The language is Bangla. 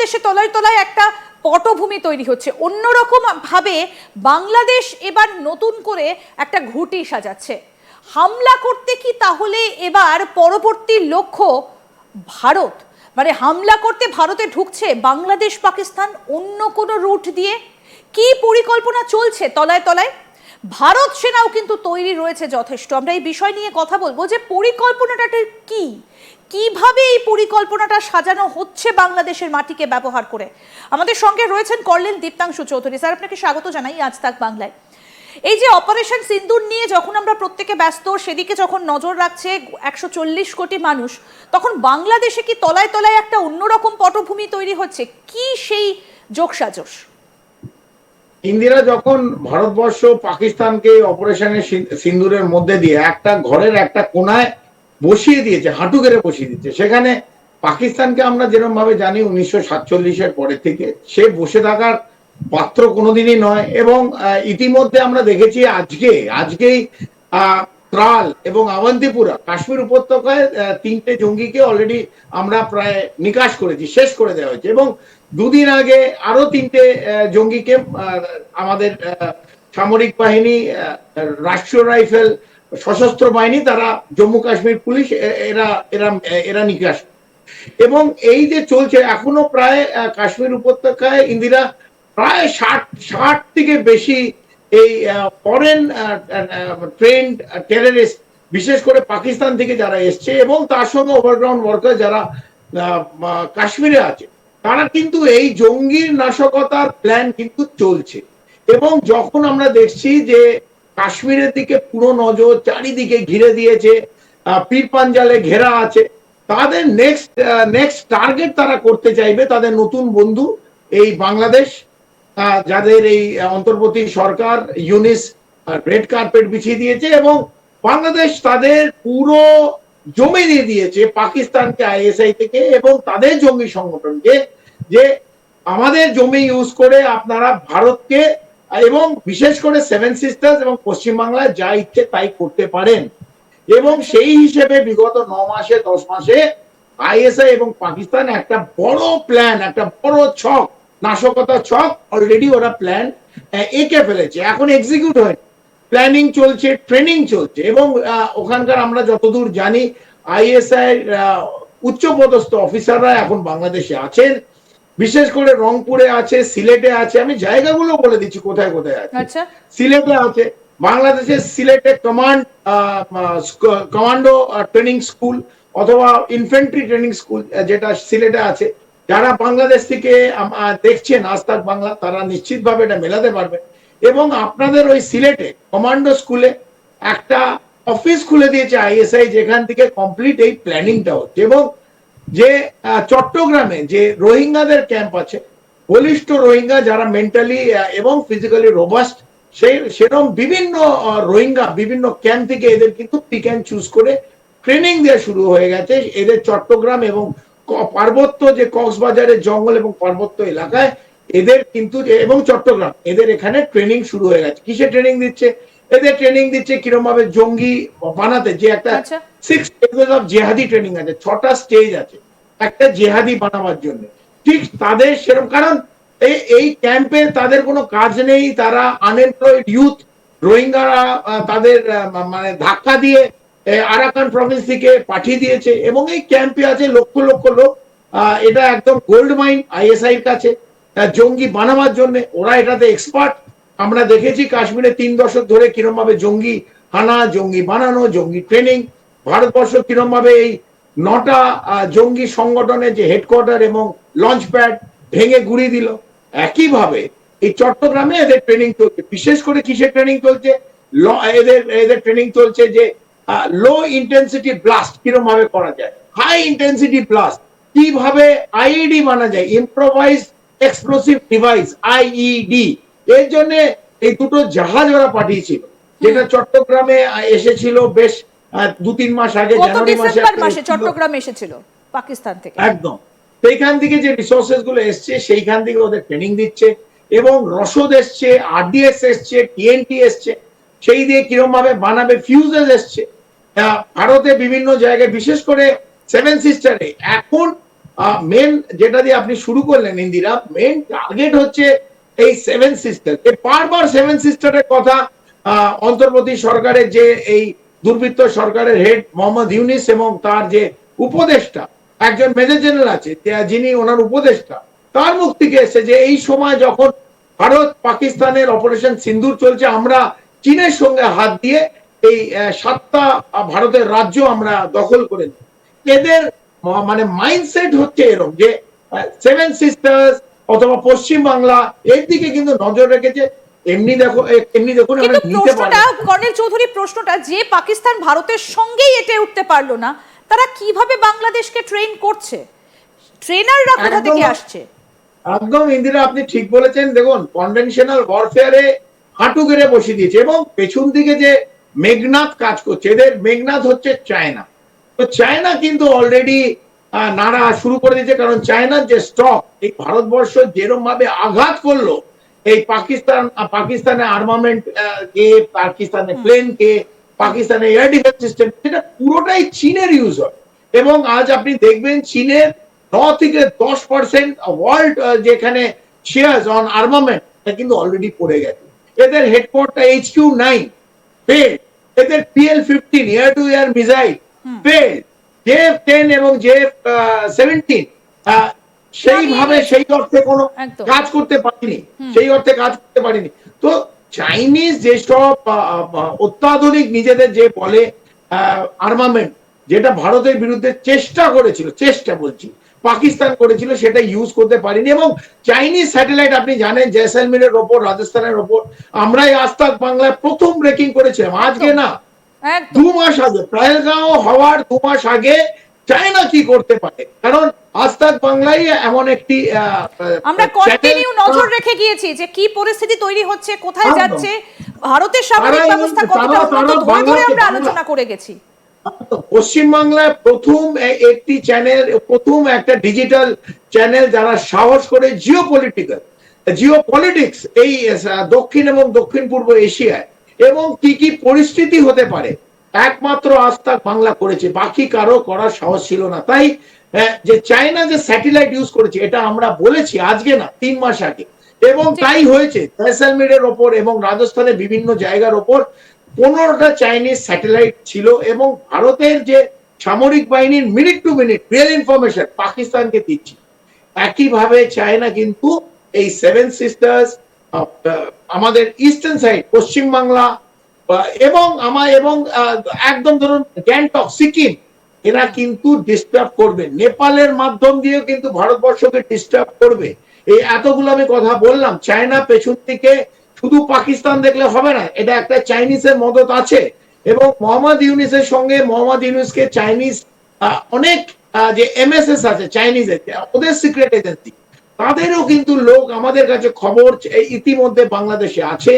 বাংলাদেশে তলায় তলায় একটা পটভূমি তৈরি হচ্ছে। অন্যরকম ভাবে বাংলাদেশ এবার নতুন করে একটা ঘুটি সাজাচ্ছে। হামলা করতে কি তাহলে এবার পরবর্তী লক্ষ্য ভারত? মানে হামলা করতে ভারতে ঢুকছে বাংলাদেশ, পাকিস্তান অন্য কোনো রুট দিয়ে? কি পরিকল্পনা চলছে তলায় তলায়? ভারত সেনাও কিন্তু তৈরি রয়েছে যথেষ্ট। আমরা এই বিষয় নিয়ে কথা বলব যে পরিকল্পনাটা কি? কীভাবে এই পরিকল্পনাটা সাজানো হচ্ছে বাংলাদেশের মাটিকে ব্যবহার করে? আমাদের সঙ্গে রয়েছেন করলেন দীপ্তাংশু চৌধুরী। স্যার, আপনাকে স্বাগত জানাই আজ তাক বাংলায়। এই যে অপারেশন সিন্দুর নিয়ে যখন আমরা প্রত্যেকে ব্যস্ত, সেদিকে যখন নজর রাখছে একশো চল্লিশ কোটি মানুষ, তখন বাংলাদেশে কি তলায় তলায় একটা অন্যরকম পটভূমি তৈরি হচ্ছে? কি সেই যোগসাজশ? ইন্দিরা, যখন ভারতবর্ষ পাকিস্তানকে অপারেশনের সিন্দুরের মধ্যে দিয়ে একটা ঘরের একটা কোনায় বসিয়ে দিয়েছে, হাঁটু গেড়ে বসিয়ে দিয়েছে। সেখানে পাকিস্তানকে আমরা যেরকম ভাবে জানি উনিশশো সাতচল্লিশের পরে থেকে সে বসে থাকার পাত্র কোনোদিনই নয় এবং ইতিমধ্যে আমরা দেখেছি আজকে, আজকেই ত্রাল এবং আবন্তিপুরা, কাশ্মীর উপত্যকায় তিনটে জঙ্গিকে অলরেডি আমরা প্রায় নিকাশ করেছি, শেষ করে দেওয়া হয়েছে এবং দুদিন আগে আরও তিনটে জঙ্গিকে আমাদের সামরিক বাহিনী রাষ্ট্রীয় রাইফেল সশস্ত্র বাহিনী, তারা জম্মু কাশ্মীর পুলিশ এরা এরা এরা নিকাশ। এবং এই যে চলছে, এখনও প্রায় কাশ্মীর উপত্যকায় ইন্দিরা প্রায় ষাট ষাট থেকে বেশি এই ফরেন ট্রেন্ড টেররিস্ট বিশেষ করে পাকিস্তান থেকে যারা এসছে এবং তার সঙ্গে ওভারগ্রাউন্ড ওয়ার্কার যারা কাশ্মীরে আছে, তারা কিন্তু এই জঙ্গির নাশকতার প্ল্যান কিন্তু চলছে। এবং যখন আমরা দেখছি যে কাশ্মীরের দিকে পুরো নজর চারিদিকে ঘিরে দিয়েছে পীর পাঞ্জালে ঘেরা আছে। তাদের নেক্সট নেক্সট টার্গেট তারা করতে চাইবে, তাদের নতুন বন্ধু এই বাংলাদেশ যাদের এই অন্তর্বর্তী সরকার ইউনিস রেড কার্পেট বিছিয়ে দিয়েছে এবং বাংলাদেশ তাদের পুরো জমি দিয়ে দিয়েছে পাকিস্তানকে আইএসআই থেকে এবং তাদের জঙ্গি সংগঠনকে, যে আমাদের জমি ইউজ করে আপনারা ভারতকে এবং বিশেষ করে সেভেন সিস্টার্স এবং পশ্চিমবাংলায় যা ইচ্ছে তাই করতে পারেন। এবং সেই হিসেবে বিগত ন মাসে, দশ মাসে আইএসআই এবং পাকিস্তান একটা বড় প্ল্যান একটা বড় ছক, নাশকতা ছক অলরেডি ওরা প্ল্যান এঁকে ফেলেছে। এখন এক্সিকিউট হয়। প্ল্যানিং চলছে ট্রেনিং চলছে এবং ওখানকার আমরা যতদূর জানি, আইএসআই উচ্চ পদস্থ অফিসাররা এখন বাংলাদেশে আছেন। বিশেষ করে রংপুরে আছে সিলেটে আছে আমি জায়গাগুলো বলে দিচ্ছি কোথায় কোথায় আছে। আচ্ছা। সিলেটে আছে বাংলাদেশের সিলেটে কমান্ড কমান্ডো ট্রেনিং স্কুল অথবা ইনফেন্ট্রি ট্রেনিং স্কুল যেটা সিলেটে আছে যারা বাংলাদেশ থেকে দেখছেন আজ তাক বাংলা তারা নিশ্চিতভাবে এটা মেলাতে পারবে। এবং আপনাদের ওই সিলেটে কমান্ডো স্কুলে একটা অফিস খুলে দিয়েছে আইএসআই যেখান থেকে কমপ্লিট এই প্ল্যানিংটা হচ্ছে। এবং যে চট্টগ্রামে যে রোহিঙ্গাদের ক্যাম্প আছে, বলিষ্ঠ রোহিঙ্গা যারা মেন্টালি এবং ফিজিক্যালি রোবাস্ট সেই সেরকম বিভিন্ন রোহিঙ্গা বিভিন্ন ক্যাম্প থেকে এদের কিন্তু পিক অ্যান্ড চুজ করে ট্রেনিং দেওয়া শুরু হয়ে গেছে। এদের চট্টগ্রাম এবং পার্বত্য যে কক্সবাজারের জঙ্গল এবং পার্বত্য এলাকায় এদের কিন্তু, এবং চট্টগ্রাম, এদের এখানে ট্রেনিং শুরু হয়ে গেছে। কিসে ট্রেনিং দিচ্ছে? এদের ট্রেনিং দিচ্ছে কীরকম ভাবে জঙ্গি বানাতে যে একটা। Six stages of jihadi training আছে ছটা স্টেজ আছে একটা জেহাদি বানাবার জন্য। ঠিক তাদের সেরকম কারণ এই এই ক্যাম্পে তাদের কোনো কাজ নেই তারা আনএমপ্লয়েড ইউথ রোহিঙ্গারা তাদের মানে ধাক্কা দিয়ে আরাকান প্রভিন্স থেকে পাঠিয়ে দিয়েছে এবং এই ক্যাম্পে আছে লক্ষ লক্ষ লোক। এটা একদম গোল্ড মাইন আইএসআই এর কাছে। জঙ্গি বানাবার জন্য ওরা এটাতে এক্সপার্ট আমরা দেখেছি কাশ্মীরে তিন দশক ধরে কিরম ভাবে জঙ্গি হানা, জঙ্গি বানানো, জঙ্গি ট্রেনিং ভারতবর্ষ কিরম ভাবে এই নটা জঙ্গি সংগঠনের যে হেডকোয়ার্টার এবং লঞ্চ প্যাড ভেঙে গুড়িয়ে দিল, একইভাবে এই চট্টগ্রামে এদের ট্রেনিং চলছে। বিশেষ করে কিসের ট্রেনিং চলছে? এদের এদের ট্রেনিং চলছে যে লো ইন্টেন্সিটি ব্লাস্ট কিরম ভাবে করা যায়? হাই ইন্টেন্সিটি ব্লাস্ট কীভাবে আইইডি বানা যায়? ইম্প্রোভাইজ এক্সপ্লোসিভ ডিভাইস আইইডি এর জন্য এই দুটো জাহাজ ওরা পাঠিয়েছিল। যেটা চট্টগ্রামে এসেছিল বেশ দু তিন মাস আগে জানুয়ারি মাসে মাসে এসেছিল। পাকিস্তান থেকে। একদম। সেইখান থেকে যে রিসোর্সেসগুলো এসছে সেইখান থেকে ওদের ট্রেনিং দিচ্ছে এবং রসদ এসছে আরডিএস এসছে টিএনটি এসছে সেই দিয়ে কিরম ভাবে বানাবে ফিউজেস এসছে। ভারতে বিভিন্ন জায়গায় বিশেষ করে সেভেন সিস্টারে এখন মেন যেটা দিয়ে আপনি শুরু করলেন ইন্দিরা মেন টার্গেট হচ্ছে এই সেভেন সিস্টার বারবার সেভেন সিস্টারের কথা অন্তর্বর্তী সরকারের যে এই দুর্বৃত্ত সরকারের হেড মোহাম্মদ ইউনিস এবং তার যে উপদেষ্টা, একজন মেজর জেনারেল আছে যিনি ওনার উপদেষ্টা, তার মুখ থেকে এসেছে যে এই সময় যখন ভারত পাকিস্তানের অপারেশন সিন্দুর চলছে, আমরা চীনের সঙ্গে হাত দিয়ে এই সাতটা ভারতের রাজ্য আমরা দখল করে। এদের মানে মাইন্ডসেট হচ্ছে এরকম যে সেভেন সিস্টার্স অথবা পশ্চিম বাংলা এর দিকে কিন্তু নজর রেখেছে। এমনি দেখো এমনি দেখুন প্রশ্নটা কর্নেল চৌধুরী প্রশ্নটা যে পাকিস্তান ভারতের সঙ্গেই এটে উঠতে পারল না তারা কীভাবে বাংলাদেশকে ট্রেন করছে? ট্রেনাররা কোথা থেকে আসছে? একদম ইন্দিরা আপনি ঠিক বলেছেন। দেখুন কনভেনশনাল ওয়ারফেয়ারে হাঁটু গেড়ে বসিয়ে দিয়েছে এবং পেছন দিকে যে মেঘনাথ কাজ করছে এদের মেঘনাথ হচ্ছে চায়না। তো চায়না কিন্তু অলরেডি নাড়া শুরু করে দিয়েছে কারণ চায়নার যে স্টক এই ভারতবর্ষ যেরকম ভাবে আঘাত করল এই পাকিস্তান আহ, পাকিস্তানের আর্মামেন্ট কে পাকিস্তানের প্লেন কে পাকিস্তানের এয়ার ডিফেন্স সিস্টেম সেটা পুরোটাই চীনের ইউজ হয়। এবং আজ আপনি দেখবেন চীনের ন থেকে দশ পার্সেন্ট ওয়ার্ল্ড যেখানে শেয়ার্স অন আর্মামেন্ট এটা কিন্তু অলরেডি পড়ে গেছে। এদের headquarter H Q nine fail এদের PL fifteen air to air missile fail JF ten এবং জেএফ সেভেন্টিন সেইভাবে সেই অর্থে কোনো কাজ করতে পারিনি। সেই অর্থে কাজ করতে পারিনি। তো চাইনিজ যেসব অত্যাধুনিক নিজেদের যে বলে আর্মামেন্ট যেটা ভারতের বিরুদ্ধে চেষ্টা করেছিল চেষ্টা বলছি পাকিস্তান করেছিল সেটা ইউজ করতে পারিনি এবং চাইনিজ স্যাটেলাইট আপনি জানেন জয়সালমীরের ওপর রাজস্থানের ওপর আমরাই আস্তাক বাংলায় প্রথম ব্রেকিং করেছিলাম। আজকে না দু মাস আগে প্রায়গাঁও হওয়ার দু মাস আগে চায়না কি করতে পারে? কারণ আস্তাক এমন একটি আমরা কন্টিনিউ নজর রেখে গিয়েছি যে কি পরিস্থিতি তৈরি হচ্ছে কোথায় যাচ্ছে ভারতের সামরিক ব্যবস্থা কতটা উন্নত ধরে ধরে আমরা আলোচনা করে গেছি। পশ্চিমবাংলায় প্রথম একটি চ্যানেল প্রথম একটা ডিজিটাল চ্যানেল যারা সাহস করে জিও পলিটিক্যাল জিও পলিটিক্স এই দক্ষিণ এবং দক্ষিণ পূর্ব এশিয়ায়। এবং কি কি পরিস্থিতি হতে পারে একমাত্র আস্থা বাংলা করেছে বাকি কারও করার সাহস ছিল না। তাই যে চায়না যে স্যাটেলাইট ইউজ করেছে এটা আমরা বলেছি আজকে না তিন মাস আগে। এবং তাই হয়েছে জয়সালমীরের ওপর এবং রাজস্থানের বিভিন্ন জায়গার ওপর পনেরোটা চাইনিজ স্যাটেলাইট ছিল এবং ভারতের যে সামরিক বাহিনীর minute to minute real information পাকিস্তানকে দিচ্ছে। একইভাবে চায়না কিন্তু এই সেভেন সিস্টার্স আমাদের ইস্টার্ন সাইড পশ্চিম বাংলা এবং আমার এবং একদম ধরুন গ্যাংটক, সিকিম, এরা কিন্তু ডিস্টার্ব করবে। নেপালের মাধ্যম দিয়েও কিন্তু ভারতবর্ষকে ডিস্টার্ব করবে। এই এতগুলো আমি কথা বললাম, চায়না পেছন থেকে শুধু পাকিস্তান দেখলে হবে না, এটা একটা চাইনিজের মদত আছে। এবং মোহাম্মদ ইউনিসের সঙ্গে মোহাম্মদ ইউনিসকে চাইনিজ অনেক যে এমএসএস আছে, চাইনিজের, ওদের সিক্রেট এজেন্সি তাদেরও কিন্তু লোক আমাদের কাছে খবর ইতিমধ্যে বাংলাদেশে আছে।